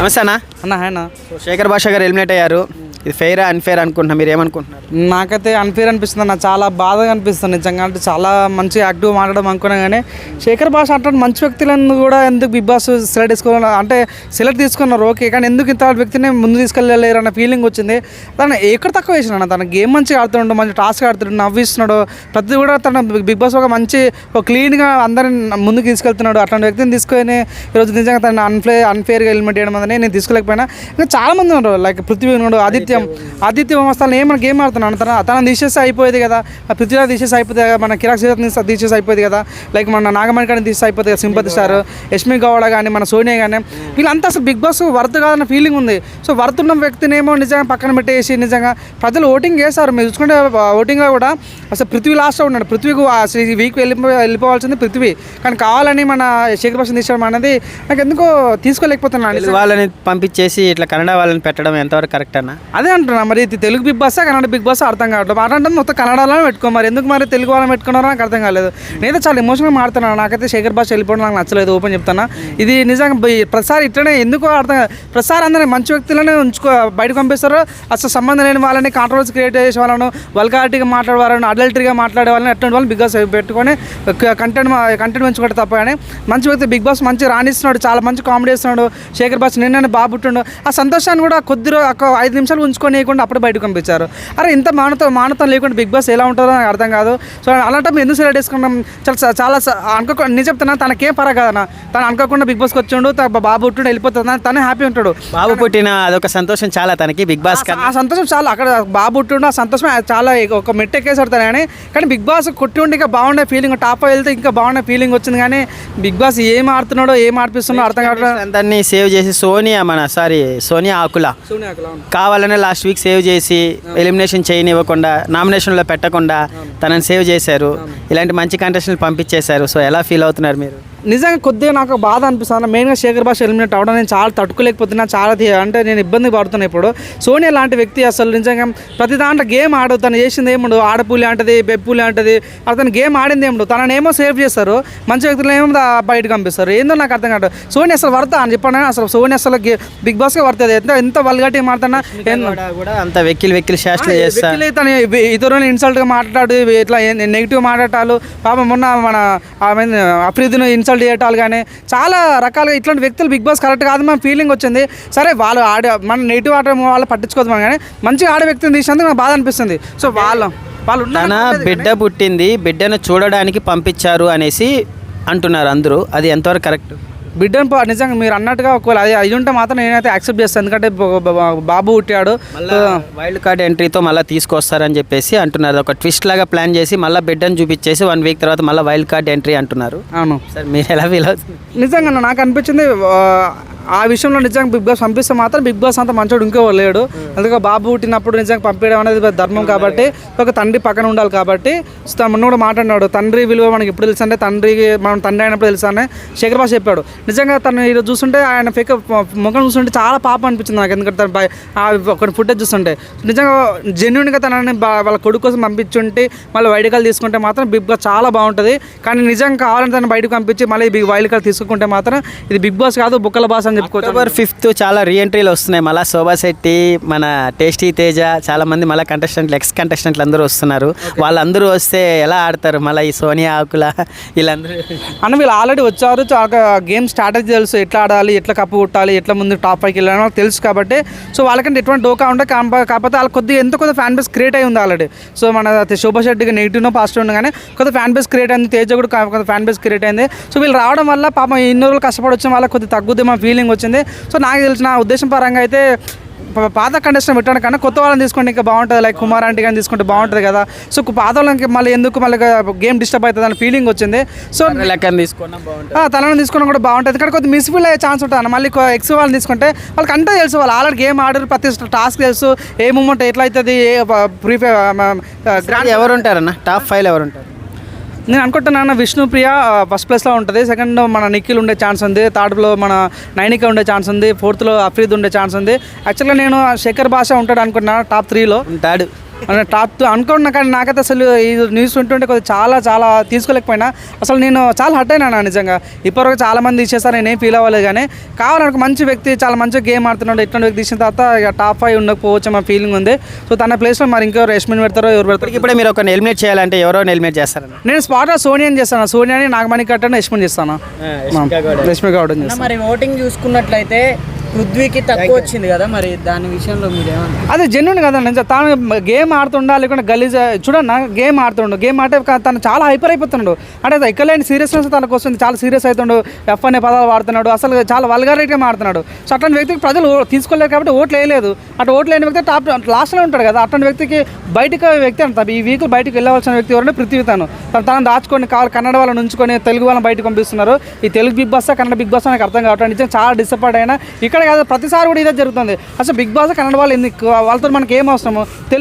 నమస్తే అన్న అన్న ఆయన శేఖర్ భాష గారు ఎలిమినేట్ అయ్యారు ఇది ఫెయిర్ అన్ఫేర్ అనుకుంటున్నా? మీరు ఏమనుకుంటున్నారు? నాకైతే అన్ఫేర్ అనిపిస్తుంది నాకు చాలా బాధగా అనిపిస్తుంది నిజంగా. అంటే చాలా మంచి యాక్టివ్ మాట్లాడడం అనుకున్నా కానీ శేఖర్ భాష అంటే మంచి వ్యక్తులను కూడా ఎందుకు బిగ్ బాస్ సెలెక్ట్ తీసుకోవాలి అంటే సెలెక్ట్ తీసుకున్నారు ఓకే కానీ ఎందుకు ఇంత వ్యక్తిని ముందు తీసుకెళ్ళలేరు అన్న ఫీలింగ్ వచ్చింది. తను ఎక్కడ తక్కువ వేసిన తన గేమ్ మంచిగా ఆడుతున్నాడు మంచి టాస్క్ ఆడుతున్నాడు నవ్విస్తున్నాడు. ప్రతి కూడా తన బిగ్ బాస్ ఒక మంచి ఒక క్లీన్గా అందరిని ముందుకు తీసుకెళ్తున్నాడు. అట్లాంటి వ్యక్తిని తీసుకొని ఈరోజు నిజంగా తను అన్ఫే అన్ఫేర్గా ఎలిమెంట్ చేయడం అనేది నేను తీసుకోలేకపోయినా. ఇంకా చాలామంది ఉన్నారు. లైక్ పృథ్వీ ఉన్నాడు ఆదిత్య ఆదిత్య వ్యవస్థలు ఏమైనా గేమ్ ఆడుతున్నాను తన తన తీసేసి అయిపోయేది కదా. ఆ పృథ్వీరాజ్ తీసేసి అయిపోతుంది కదా మన కిరాక్ సీరత్ తీసేసి అయిపోయింది కదా. లైక్ మన నాగమణి తీసేసి అయిపోతుంది కదా సింపతి స్టార్ యష్మి గౌడ కానీ మన సోనియా కానీ వీళ్ళంతా అసలు బిగ్ బాస్ వర్త్ కాదన్న ఫీలింగ్ ఉంది. సో వర్త్ ఉన్న వ్యక్తినేమో నిజంగా పక్కన పెట్టేసి నిజంగా ప్రజలు ఓటింగ్ చేస్తారు మీరు చూసుకుంటే ఓటింగ్లో కూడా అసలు పృథ్వీ లాస్ట్లో ఉన్నాడు. పృథ్వీకి అసలు ఈ వీక్ వెళ్ళిపో వెళ్ళిపోవాల్సింది పృథ్వీ. కానీ కావాలని మన శేఖర్ భాషను తీసుకోవడం అనేది నాకు ఎందుకో తీసుకోలేకపోతున్నాను వాళ్ళని పంపించేసి ఇట్లా కన్నడ వాళ్ళని పెట్టడం ఎంతవరకు కరెక్ట్ అన్న? అదే అంటున్నా. మరి ఇది Telugu Bigg Boss Kannada Bigg Boss అర్థం కావట్లేదు. అంటే మొత్తం కన్నడలోనే పెట్టుకో. మరి ఎందుకు మరి తెలుగు వాళ్ళని పెట్టుకున్నారో నాకు అర్థం కాలేదు. నేనైతే చాలా ఎమోషన్గా మాడుతున్నాను నాకైతే శేఖర్ భాష వెళ్ళిపోవడం నాకు నచ్చలేదు. ఓపెన్ చెప్తాను ఇది నిజంగా ప్రతిసారి ఇట్లనే ఎందుకో అర్థం కాదు. అందరినీ మంచి వ్యక్తులనే ఉంచుకో బయటకు పంపిస్తారు. అసలు సంబంధం లేని వాళ్ళని కాంట్రవర్సీ క్రియేట్ చేసే వాళ్ళను వల్గారిటీగా మాట్లాడే వాళ్ళని అడల్టరీగా మాట్లాడే వాళ్ళని అటువంటి వాళ్ళని బిగ్ బాస్ పెట్టుకొని కంటెంట్ కంటెంట్ పెంచుకోవడం తప్ప కానీ మంచి వ్యక్తి బిగ్ బాస్ మంచి రాణిస్తున్నాడు చాలా మంచి కామెడీ చేస్తున్నాడు శేఖర్ బాస్ నిన్న బాబు పుట్టిండు. ఆ సంతోషాన్ని కూడా కొద్ది ఒక ఐదు నిమిషాలు ఉంచుకోనియకుండా అప్పుడు బయటకు పంపించారు. అరే ఇంత మానతం మానతం లేకుండా బిగ్ బాస్ ఎలా ఉంటుందో నాకు అర్థం కాదు. సో అలాంటి ఎందుకు సెలెక్ట్ చేసుకున్నాం? చాలా చాలా అనుకోకుండా నేను చెప్తున్నా తనకేం పరా కదన్న తను అనుకోకుండా బిగ్ బాస్కి వచ్చిండు త- బాబు పుట్టిండు వెళ్ళిపోతుంది తనే హ్యాపీ ఉంటాడు. బాబు పుట్టిన అదొక సంతోషం చాలా తనకి బిగ్ బాస్ ఆ సంతోషం చాలా. అక్కడ బాబు పుట్టిండు ఆ సంతోషం చాలా ఒక మెట్టు ఎక్కేసాడు కానీ కానీ బిగ్ బాస్ కొట్టి ఉండి ఇంకా బాగుండే ఫీలింగ్ టాప్ వెళ్తే ఇంకా బాగుండే ఫీలింగ్ వచ్చింది. కానీ బిగ్ బాస్ ఏం ఆడుతున్నాడో ఏం ఆడిపిస్తున్నాడో అర్థం కావట్లేదు. అందరినీ సేవ్ చేసి సోనియా మన సారీ సోనియా ఆకుల. కావాలనే లాస్ట్ వీక్ సేవ్ చేసి ఎలిమినేషన్ చేయనివ్వకుండా నామినేషన్లో పెట్టకుండా తనని సేవ్ చేశారు. ఇలాంటి మంచి కంటెస్టెంట్లు పంపించేశారు. సో ఎలా ఫీల్ అవుతున్నారు మీరు? నిజంగా కొద్దిగా నాకు బాధ అనిపిస్తుంది. మెయిన్గా శేఖర్ భాష ఎలిమినేట్ అవడం నేను చాలా తట్టుకోలేకపోతున్నా చాలా అంటే నేను ఇబ్బంది పడుతున్నా ఇప్పుడు. సోనియా లాంటి వ్యక్తి అసలు నిజంగా ప్రతి దాంట్లో గేమ్ ఆడు తను చేసింది ఏముండు? ఆడపూలి అంటది బెప్పులి అంటది అతను గేమ్ ఆడింది ఏముండు? తననేమో సేవ్ చేస్తారు మంచి వ్యక్తులు ఏమో బయటకు పంపిస్తారు. ఏందో నాకు అర్థం కాదు సోని అసలు వర్త అని చెప్పాను. అసలు సోని అసలు బిగ్ బాస్కే వర్తది ఎంత ఎంత వల్గట్టి మాట్లాడినా కూడా అంత వెక్కిలు వెక్కిలు శాస్త్రం చేస్తారు తను ఇతరులను ఇన్సల్ట్గా మాట్లాడు ఇట్లా నెగిటివ్ మాట్లాడాలు పాపం మొన్న మన ఆమె అఫ్రీద్ను ఇన్సల్ట్ చేయటాలు కానీ చాలా రకాలుగా ఇట్లాంటి వ్యక్తులు బిగ్ బాస్ కరెక్ట్ కాదు మన ఫీలింగ్ వచ్చింది. సరే వాళ్ళు ఆడే మన నెగిటివ్ ఆడే వాళ్ళు పట్టించుకోదు మనం కానీ మంచిగా ఆడే వ్యక్తిని తీసినందుకు నాకు బాధ అనిపిస్తుంది. సో వాళ్ళు వాళ్ళు తన బిడ్డ పుట్టింది బిడ్డను చూడడానికి పంపించారు అనేసి అంటున్నారు అందరూ. అది ఎంతవరకు కరెక్ట్ బిడ్డను నిజంగా మీరు అన్నట్టుగా ఒకవేళ అది అయి ఉంటే మాత్రం నేనైతే యాక్సెప్ట్ చేస్తాను. ఎందుకంటే బాబు పుట్టాడు. వైల్డ్ కార్డ్ ఎంట్రీతో మళ్ళీ తీసుకొస్తారని చెప్పేసి అంటున్నారు. ఒక ట్విస్ట్ లాగా ప్లాన్ చేసి మళ్ళీ బిడ్డను చూపించేసి వన్ వీక్ తర్వాత మళ్ళీ వైల్డ్ కార్డ్ ఎంట్రీ అంటున్నారు. అవును. సార్ మీరు ఎలా ఫీల్ అవుతుంది నిజంగా నాకు అనిపించింది ఆ, విషయంలో నిజంగా బిగ్ బాస్ పంపిస్తే మాత్రం బిగ్ బాస్ అంత మంచోడు ఇంకో లేడు. అందుకే బాబు పుట్టినప్పుడు నిజంగా పంపించడం అనేది ధర్మం కాబట్టి ఒక తండ్రి పక్కన ఉండాలి కాబట్టి మొన్న కూడా మాట్లాడినాడు తండ్రి విలువ మనకి ఎప్పుడు తెలుసు అంటే తండ్రి మనం తండ్రి అయినప్పుడు తెలుసు అని శేఖర్ బాస్ చెప్పాడు. నిజంగా తను ఈరోజు చూస్తుంటే ఆయన ఫేక్ ముఖం చూస్తుంటే చాలా పాపం అనిపించింది నాకు. ఎందుకంటే తన ఆ ఒక ఫుటేజ్ చూస్తుంటే. నిజంగా జెన్యున్గా తనని వాళ్ళ కొడుకు కోసం పంపించుంటే మళ్ళీ వైడ్ కాల్ తీసుకుంటే మాత్రం బిగ్ బాస్ చాలా బాగుంటుంది. కానీ నిజంగా కావాలని తను బయటకు పంపించి మళ్ళీ బిగ్ వైల్డ్ కాల్ తీసుకుంటే మాత్రం ఇది బిగ్ బాస్ కాదు బుక్కల బాస్ అని అక్టోబర్ ఫిఫ్త్ చాలా రీఎంట్రీలు వస్తున్నాయి. మళ్ళీ శోభా శెట్టి మన టేస్టీ తేజ చాలా మంది మళ్ళీ కంటెస్టెంట్లు ఎక్స్ కంటెస్టెంట్లు అందరూ వస్తున్నారు. వాళ్ళందరూ వస్తే ఎలా ఆడతారు? మళ్ళీ ఈ సోనియా ఆకుల వీళ్ళందరూ అన్న వీళ్ళు ఆల్రెడీ వచ్చారు. గేమ్ స్ట్రాటజీ తెలుసు. ఎట్లా ఆడాలి? ఎట్లా కప్పు కొట్టాలి? ఎట్లా ముందు టాప్ పైకి వెళ్ళాలి? వాళ్ళకి తెలుసు కాబట్టి. సో వాళ్ళకంటే ఎటువంటి డోకా ఉంటే కాంప- కాకపోతే వాళ్ళకి కొద్దిగా ఎంతో కొంత ఫ్యాన్ బేస్ క్రియేట్ అయి ఉంది ఆల్రెడీ. సో మన శోభా శెట్టికి నెగిటివ్నో పాజిటివ్ ఉంది కానీ కొంత ఫ్యాన్ బేస్ క్రియేట్ అయింది. తేజ కూడా కొంత ఫ్యాన్ బేస్ క్రియేట్ అయింది. సో వీళ్ళు రావడం వల్ల పాపం ఇన్ని రోజులు కష్టపడి వచ్చిన వాళ్ళకి కొద్దిగా తగ్గుద్ది మా ఫీలింగ్ వచ్చింది. సో నాకు తెలిసిన ఉద్దేశం పరంగా అయితే పాత కంటెస్టెంట్ పెట్టడం కన్నా కొత్త వాళ్ళని తీసుకుంటే ఇంకా బాగుంటుంది. లైక్ కుమార్ ఆంటీ కానీ తీసుకుంటే బాగుంటుంది కదా. సో పాత వాళ్ళకి మళ్ళీ ఎందుకు మళ్ళీ గేమ్ డిస్టర్బ్ అవుతుంది అని ఫీలింగ్ వచ్చింది. సో లెక్కన తీసుకున్నా తలను తీసుకోవడం కూడా బాగుంటుంది. ఇక్కడ కొద్దిగా మిస్ఫిల్ అయ్యే ఛాన్స్ ఉంటుంది అన్న. మళ్ళీ ఎక్స్ వాళ్ళని తీసుకుంటే వాళ్ళకి అంటే తెలుసు. వాళ్ళు ఆల్రెడీ గేమ్ ఆడారు. ప్రతి టాస్క్ తెలుసు. ఏ మూమెంట్ ఎట్లా అవుతుంది ఏ ప్రీ గ్రాండ్ ఎవరు ఉంటారన్న టాప్ ఫైవ్ ఎవరు ఉంటారు నేను అనుకుంటున్నాను విష్ణుప్రియ ఫస్ట్ ప్లేస్లో ఉంటుంది. సెకండ్ మన నిఖిల్ ఉండే ఛాన్స్ ఉంది. థర్డ్లో మన నైనిక ఉండే ఛాన్స్ ఉంది. ఫోర్త్లో అఫ్రీద్ ఉండే ఛాన్స్ ఉంది. యాక్చువల్గా నేను శేఖర్ భాష ఉంటాడు అనుకుంటున్నాను టాప్ త్రీలో డాడ్ టాప్ టూ అనుకున్నా కానీ నాకైతే అసలు ఈ న్యూస్ వింటుంటే కొద్దిగా చాలా చాలా తీసుకోలేకపోయినా. అసలు నేను చాలా హట్ అయినా నిజంగా. ఇప్పటివరకు చాలా మంది తీసేస్తారు నేను ఏం ఫీల్ అవ్వలేదు కానీ కావాలనుకో మంచి వ్యక్తి చాలా మంచిగా గేమ్ ఆడుతున్నాడు ఇట్లాంటి వ్యక్తి తీసిన తర్వాత ఇక టాప్ ఫైవ్ ఉండకపోవచ్చు మా ఫీలింగ్ ఉంది. సో తన ప్లేస్లో మరి ఇంకెవరు యశ్మిన్ పెడతారో ఎవరు పెడతారు ఇప్పుడు మీరు ఒక ఎలిమినేట్ చేయాలంటే ఎవరో ఎలిమినేట్ చేస్తారన్న? నేను స్పాట్లో సోనియాని చేస్తాను సోనియాని నాగమణి కట్టని యశ్మిన్ చేస్తాను రష్మి గౌడ్ మరి ఓటింగ్ చూసుకున్నట్లయితే పృథ్వీకి తక్కువ వచ్చింది కదా మరి దాని విషయంలో మీరు ఏమన్నా అదే జెన్యున్ కదండి. తాను గేమ్ ఆడుతుండా లేకుంటే గలీజ్ చూడన్న గేమ్ ఆడుతుండు. గేమ్ ఆడే తను చాలా హైపర్ అయిపోతున్నాడు. అంటే అది ఎక్కలేని సీరియస్నెస్ తనకు వస్తుంది. చాలా సీరియస్ అవుతుండు. ఎఫ్ అనే పదాలు వాడుతున్నాడు. అసలు చాలా వల్గారిటీగా మాడుతున్నాడు సో అట్లాంటి వ్యక్తికి ప్రజలు తీసుకోలేరు కాబట్టి ఓట్లు వేయలేదు. అటు ఓట్లు లేని వ్యక్తి టాప్ లాస్ట్లో ఉంటాడు కదా. అట్లాంటి వ్యక్తికి బయటకు వ్యక్తి అంట ఈ వీక్ బయటకు వెళ్ళవలసిన వ్యక్తి ఎవరైనా పృథ్వీ తను. తను దాచుకొని కావాలి కన్నడ వాళ్ళని ఉంచుకొని తెలుగు వాళ్ళని బయటకు పంపిస్తున్నారు. ఈ Telugu Bigg Boss Kannada Bigg Boss నాకు అర్థం కావట్లేదు. నిజంగా చాలా డిసప్పాయింట్ అయినా. ఇక్కడ కాదు ప్రతిసారి కూడా ఇదే జరుగుతుంది. అసలు బిగ్ బాస్ కన్నడ వాళ్ళు ఎందుకు? వాళ్ళతో మనకి ఏం అవసరము? తెలుగు